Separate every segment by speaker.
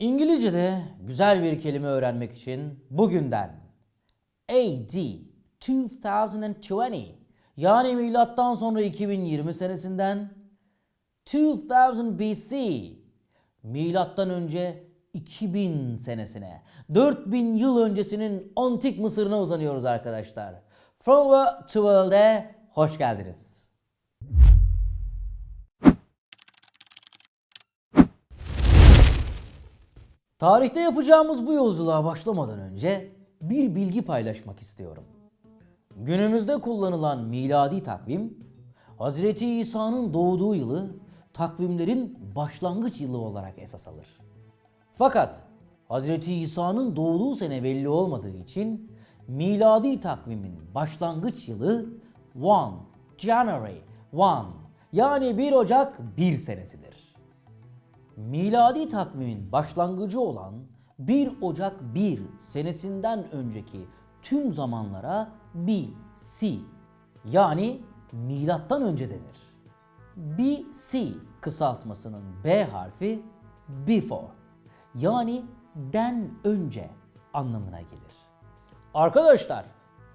Speaker 1: İngilizce'de güzel bir kelime öğrenmek için bugünden AD 2020 yani milattan sonra 2020 senesinden 2000 BC milattan önce 2000 senesine 4000 yıl öncesinin antik Mısır'ına uzanıyoruz arkadaşlar. From to World'e hoş geldiniz. Tarihte yapacağımız bu yolculuğa başlamadan önce bir bilgi paylaşmak istiyorum. Günümüzde kullanılan miladi takvim, Hazreti İsa'nın doğduğu yılı takvimlerin başlangıç yılı olarak esas alır. Fakat Hazreti İsa'nın doğduğu sene belli olmadığı için miladi takvimin başlangıç yılı 1 January 1 yani 1 Ocak 1 senesidir. Miladi takvimin başlangıcı olan 1 Ocak 1 senesinden önceki tüm zamanlara BC yani milattan önce denir. BC kısaltmasının B harfi before yani den önce anlamına gelir. Arkadaşlar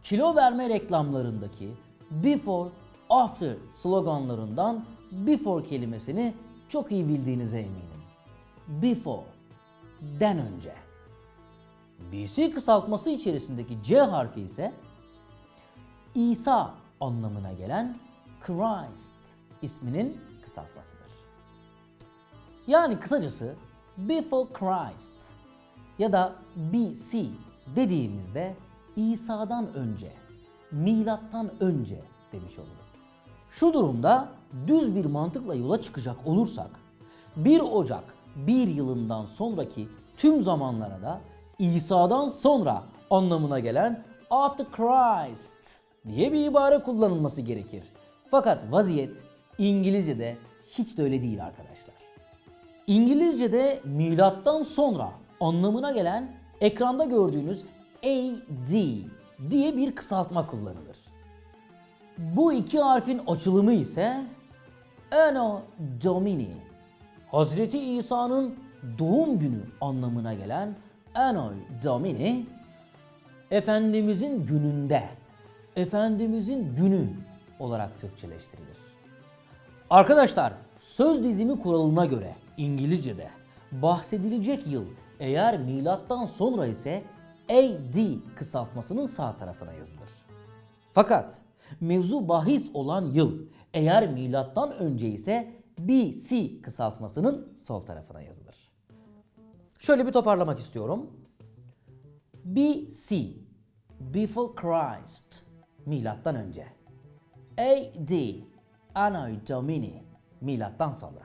Speaker 1: kilo verme reklamlarındaki before after sloganlarından before kelimesini çok iyi bildiğinize eminim. Before den önce. BC kısaltması içerisindeki C harfi ise İsa anlamına gelen Christ isminin kısaltmasıdır. Yani kısacası before Christ ya da BC dediğimizde İsa'dan önce, milattan önce demiş oluruz. Şu durumda düz bir mantıkla yola çıkacak olursak 1 Ocak 1 yılından sonraki tüm zamanlara da İsa'dan sonra anlamına gelen after Christ diye bir ibare kullanılması gerekir. Fakat vaziyet İngilizce'de hiç de öyle değil arkadaşlar. İngilizce'de milattan sonra anlamına gelen ekranda gördüğünüz AD diye bir kısaltma kullanılır. Bu iki harfin açılımı ise Anno Domini. Hazreti İsa'nın doğum günü anlamına gelen Anno Domini Efendimizin gününde, Efendimizin günü olarak Türkçeleştirilir. Arkadaşlar söz dizimi kuralına göre İngilizce'de bahsedilecek yıl eğer milattan sonra ise AD kısaltmasının sağ tarafına yazılır. Fakat mevzu bahis olan yıl eğer milattan önce ise BC kısaltmasının sol tarafına yazılır. Şöyle bir toparlamak istiyorum. BC Before Christ milattan önce. AD Anno Domini milattan sonra.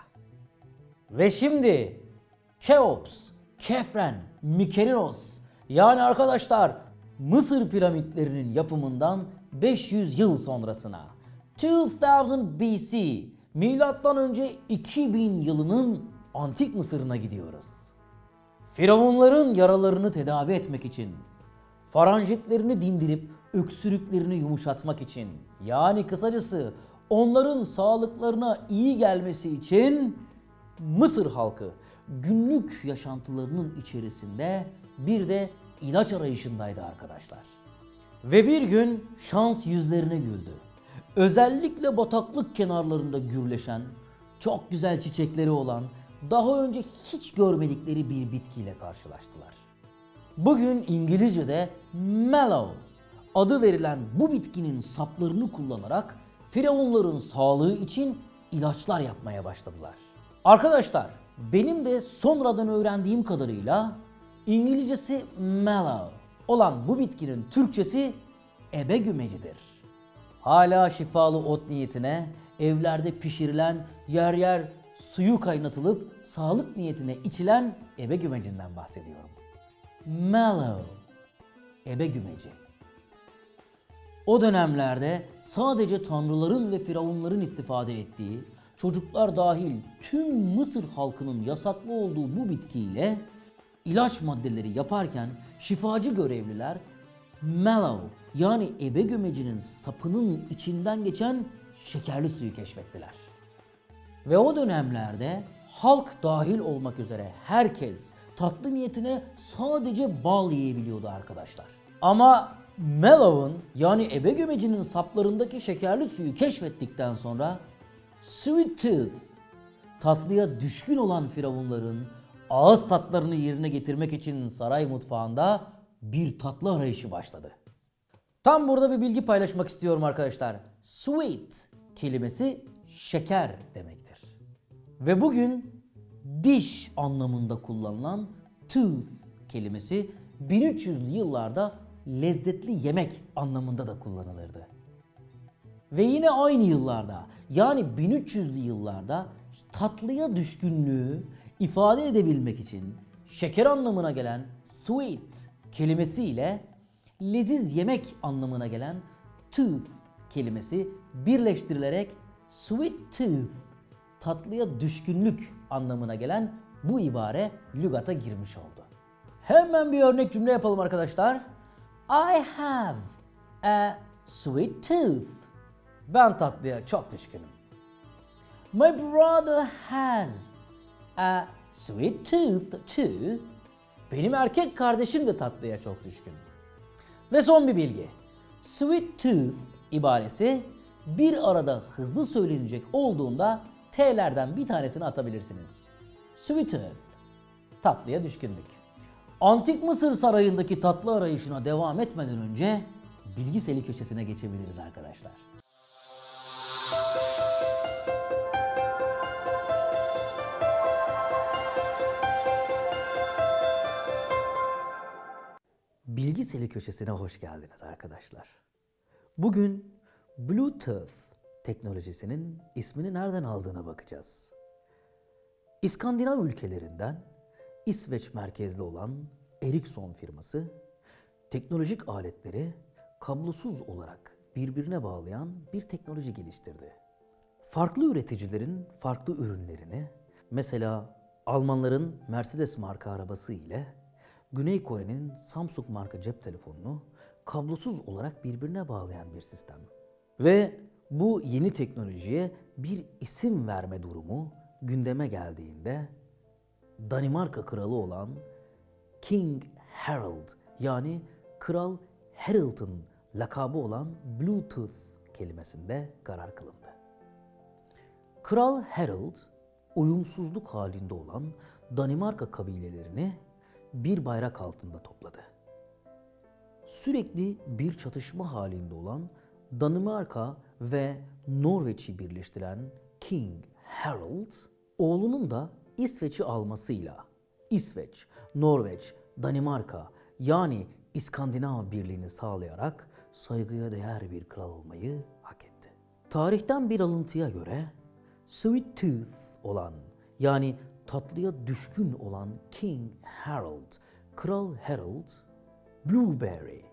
Speaker 1: Ve şimdi Keops, Kefren, Mykerinos yani arkadaşlar Mısır piramitlerinin yapımından 500 yıl sonrasına 2000 BC milattan önce 2000 yılının antik Mısır'ına gidiyoruz. Firavunların yaralarını tedavi etmek için, faranjitlerini dindirip öksürüklerini yumuşatmak için, yani kısacası onların sağlıklarına iyi gelmesi için Mısır halkı günlük yaşantılarının içerisinde bir de ilaç arayışındaydı arkadaşlar. Ve bir gün şans yüzlerine güldü. Özellikle bataklık kenarlarında gürleşen, çok güzel çiçekleri olan, daha önce hiç görmedikleri bir bitkiyle karşılaştılar. Bugün İngilizce'de mallow adı verilen bu bitkinin saplarını kullanarak firavunların sağlığı için ilaçlar yapmaya başladılar. Arkadaşlar benim de sonradan öğrendiğim kadarıyla İngilizcesi mallow olan bu bitkinin Türkçesi ebe gümecidir. Hala şifalı ot niyetine evlerde pişirilen yer yer suyu kaynatılıp sağlık niyetine içilen ebe gümecinden bahsediyorum. Mallow, ebe gümeci. O dönemlerde sadece tanrıların ve firavunların istifade ettiği, çocuklar dahil tüm Mısır halkının yasaklı olduğu bu bitkiyle ilaç maddeleri yaparken şifacı görevliler mallow yani ebe gömecinin sapının içinden geçen şekerli suyu keşfettiler. Ve o dönemlerde halk dahil olmak üzere herkes tatlı niyetine sadece bal yiyebiliyordu arkadaşlar. Ama Mellow'un yani ebe gömecinin saplarındaki şekerli suyu keşfettikten sonra Sweet Tooth tatlıya düşkün olan firavunların ağız tatlarını yerine getirmek için saray mutfağında bir tatlı arayışı başladı. Tam burada bir bilgi paylaşmak istiyorum arkadaşlar. Sweet kelimesi şeker demektir. Ve bugün diş anlamında kullanılan tooth kelimesi 1300'lü yıllarda lezzetli yemek anlamında da kullanılırdı. Ve yine aynı yıllarda yani 1300'lü yıllarda tatlıya düşkünlüğü ifade edebilmek için şeker anlamına gelen sweet kelimesiyle leziz yemek anlamına gelen tooth kelimesi birleştirilerek sweet tooth tatlıya düşkünlük anlamına gelen bu ibare lügata girmiş oldu. Hemen bir örnek cümle yapalım arkadaşlar. I have a sweet tooth. Ben tatlıya çok düşkünüm. My brother has a sweet tooth too. Benim erkek kardeşim de tatlıya çok düşkün. Ve son bir bilgi. Sweet tooth ibaresi bir arada hızlı söylenecek olduğunda T'lerden bir tanesini atabilirsiniz. Sweet tooth. Tatlıya düşkünlük. Antik Mısır sarayındaki tatlı arayışına devam etmeden önce bilgiseli köşesine geçebiliriz arkadaşlar. Bilgiseli köşesine hoş geldiniz arkadaşlar. Bugün Bluetooth teknolojisinin ismini nereden aldığına bakacağız. İskandinav ülkelerinden İsveç merkezli olan Ericsson firması teknolojik aletleri kablosuz olarak birbirine bağlayan bir teknoloji geliştirdi. Farklı üreticilerin farklı ürünlerini mesela Almanların Mercedes marka arabası ile Güney Kore'nin Samsung marka cep telefonunu kablosuz olarak birbirine bağlayan bir sistem. Ve bu yeni teknolojiye bir isim verme durumu gündeme geldiğinde Danimarka kralı olan King Harold yani Kral Harold'un lakabı olan Bluetooth kelimesinde karar kılındı. Kral Harold uyumsuzluk halinde olan Danimarka kabilelerini bir bayrak altında topladı. Sürekli bir çatışma halinde olan Danimarka ve Norveç'i birleştiren King Harold, oğlunun da İsveç'i almasıyla İsveç, Norveç, Danimarka yani İskandinav birliğini sağlayarak saygıya değer bir kral olmayı hak etti. Tarihten bir alıntıya göre Sweet Tooth olan yani tatlıya düşkün olan King Harold, Kral Harold, Blueberry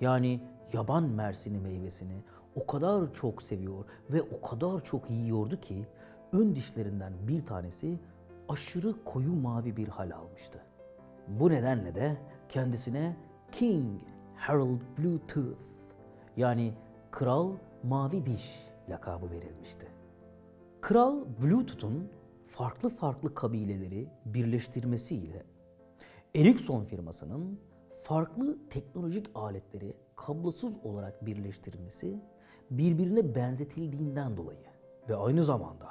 Speaker 1: yani yaban mersini meyvesini o kadar çok seviyor ve o kadar çok yiyordu ki ön dişlerinden bir tanesi aşırı koyu mavi bir hal almıştı. Bu nedenle de kendisine King Harold Bluetooth yani Kral Mavi Diş lakabı verilmişti. Kral Bluetooth'un farklı farklı kabileleri birleştirmesiyle Ericsson firmasının farklı teknolojik aletleri kablosuz olarak birleştirmesi birbirine benzetildiğinden dolayı ve aynı zamanda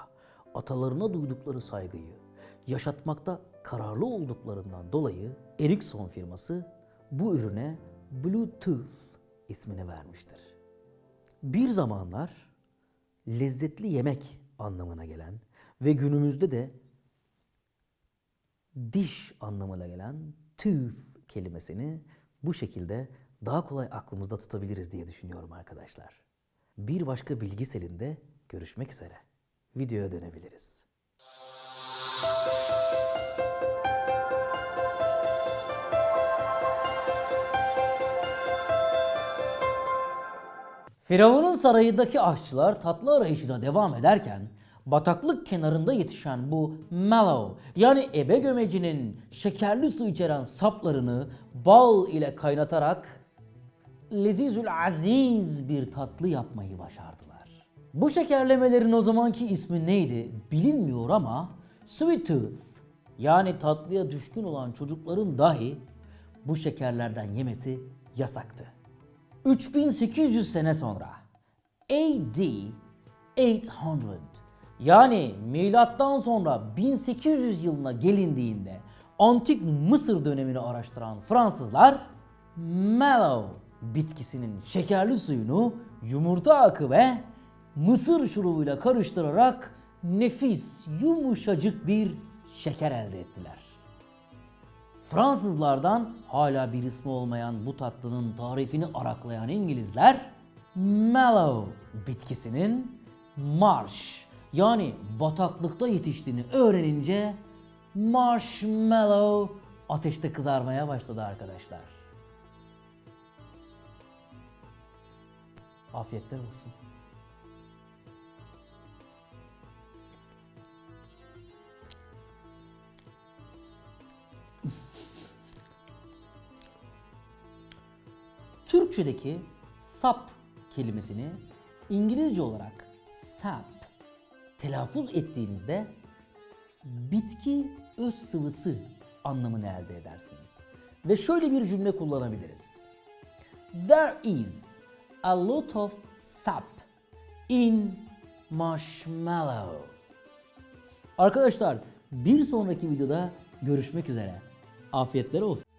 Speaker 1: atalarına duydukları saygıyı yaşatmakta kararlı olduklarından dolayı Ericsson firması bu ürüne Bluetooth ismini vermiştir. Bir zamanlar lezzetli yemek anlamına gelen ve günümüzde de diş anlamına gelen tooth kelimesini bu şekilde daha kolay aklımızda tutabiliriz diye düşünüyorum arkadaşlar. Bir başka bilgi selinde görüşmek üzere. Videoya dönebiliriz. Firavun'un sarayındaki aşçılar tatlı arayışına devam ederken bataklık kenarında yetişen bu mallow yani ebe gömecinin şekerli su içeren saplarını bal ile kaynatarak lezizül aziz bir tatlı yapmayı başardılar. Bu şekerlemelerin o zamanki ismi neydi bilinmiyor ama sweet tooth yani tatlıya düşkün olan çocukların dahi bu şekerlerden yemesi yasaktı. 3800 sene sonra AD 800 yani milattan sonra 1800 yılına gelindiğinde antik Mısır dönemini araştıran Fransızlar mallow bitkisinin şekerli suyunu yumurta akı ve mısır şurubuyla karıştırarak nefis yumuşacık bir şeker elde ettiler. Fransızlardan hala bir ismi olmayan bu tatlının tarifini araklayan İngilizler mallow bitkisinin marsh yani bataklıkta yetiştiğini öğrenince marshmallow ateşte kızarmaya başladı arkadaşlar. Afiyetler olsun. Türkçedeki sap kelimesini İngilizce olarak sap telaffuz ettiğinizde bitki öz sıvısı anlamını elde edersiniz. Ve şöyle bir cümle kullanabiliriz. There is a lot of sap in marshmallow. Arkadaşlar bir sonraki videoda görüşmek üzere. Afiyetler olsun.